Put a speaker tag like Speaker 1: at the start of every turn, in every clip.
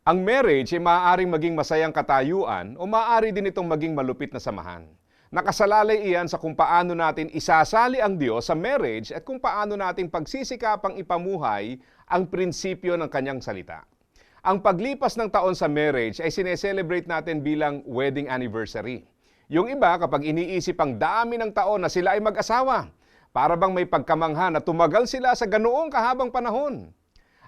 Speaker 1: Ang marriage ay maaaring maging masayang katayuan o maaari din itong maging malupit na samahan. Nakasalalay iyan sa kung paano natin isasali ang Diyos sa marriage at kung paano natin pagsisikapang ipamuhay ang prinsipyo ng kanyang salita. Ang paglipas ng taon sa marriage ay sineselebrate natin bilang wedding anniversary. Yung iba kapag iniisip ang dami ng taon na sila ay mag-asawa, para bang may pagkamangha na tumagal sila sa ganoong kahabang panahon.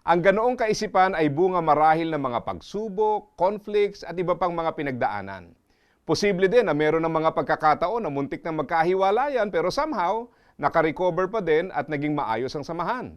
Speaker 1: Ang ganoong kaisipan ay bunga marahil ng mga pagsubok, conflicts at iba pang mga pinagdaanan. Posible din na meron ng mga pagkakataon na muntik na magkahiwalayan pero somehow nakarecover pa din at naging maayos ang samahan.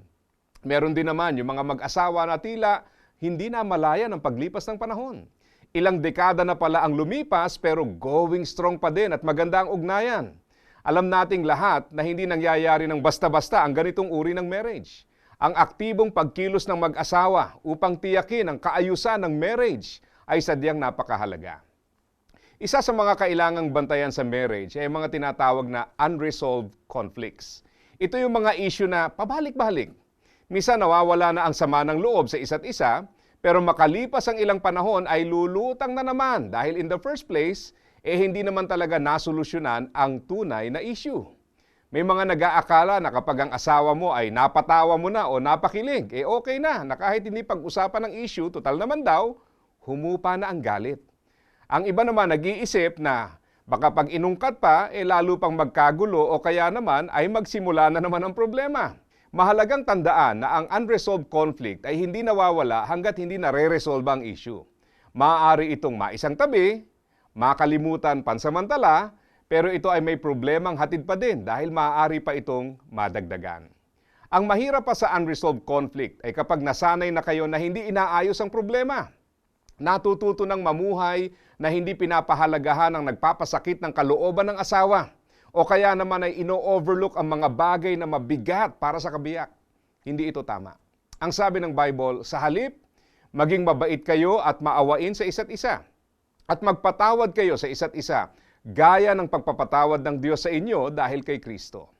Speaker 1: Meron din naman yung mga mag-asawa na tila hindi na malaya ng paglipas ng panahon. Ilang dekada na pala ang lumipas pero going strong pa din at maganda ang ugnayan. Alam nating lahat na hindi nangyayari ng basta-basta ang ganitong uri ng marriage. Ang aktibong pagkilos ng mag-asawa upang tiyakin ang kaayusan ng marriage ay sadyang napakahalaga. Isa sa mga kailangang bantayan sa marriage ay mga tinatawag na unresolved conflicts. Ito yung mga issue na pabalik-balik. Misa nawawala na ang sama ng loob sa isa't isa, pero makalipas ang ilang panahon ay lulutang na naman dahil in the first place, eh hindi naman talaga nasolusyonan ang tunay na issue. May mga nag-aakala na kapag ang asawa mo ay napatawa mo na o napakilig, eh okay na, na kahit hindi pag-usapan ng issue, total naman daw, humupa na ang galit. Ang iba naman nag-iisip na baka pag inungkat pa, eh lalo pang magkagulo o kaya naman ay magsimula na naman ang problema. Mahalagang tandaan na ang unresolved conflict ay hindi nawawala hanggat hindi nare-resolve ang issue. Maaari itong maisang tabi, makalimutan pansamantala, pero ito ay may problemang hatid pa din dahil maaari pa itong madagdagan. Ang mahirap pa sa unresolved conflict ay kapag nasanay na kayo na hindi inaayos ang problema natututo ng mamuhay na hindi pinapahalagahan ang nagpapasakit ng kalooban ng asawa o kaya naman ay ino-overlook ang mga bagay na mabigat para sa kabiyak. Hindi ito tama. Ang sabi ng Bible, sa halip, maging mabait kayo at maawain sa isa't isa. At magpatawad kayo sa isa't isa, gaya ng pagpapatawad ng Diyos sa inyo dahil kay Kristo.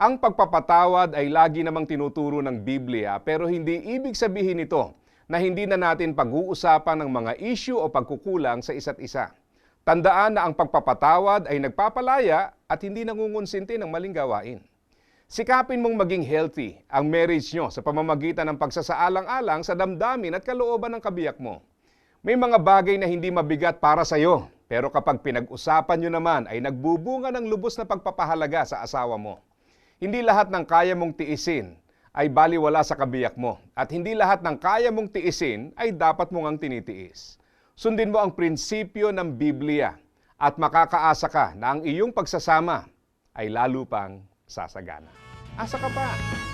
Speaker 1: Ang pagpapatawad ay lagi namang tinuturo ng Biblia pero hindi ibig sabihin ito na hindi na natin pag-uusapan ng mga issue o pagkukulang sa isa't isa. Tandaan na ang pagpapatawad ay nagpapalaya at hindi nangungonsinti ng maling gawain. Sikapin mong maging healthy ang marriage nyo sa pamamagitan ng pagsasaalang-alang sa damdamin at kalooban ng kabiyak mo. May mga bagay na hindi mabigat para sa iyo, pero kapag pinag-usapan nyo naman ay nagbubunga ng lubos na pagpapahalaga sa asawa mo. Hindi lahat ng kaya mong tiisin ay baliwala sa kabiyak mo. At hindi lahat ng kaya mong tiisin ay dapat mong ang tinitiis. Sundin mo ang prinsipyo ng Biblia at makakaasa ka na ang iyong pagsasama ay lalo pang sasagana. Asa ka pa!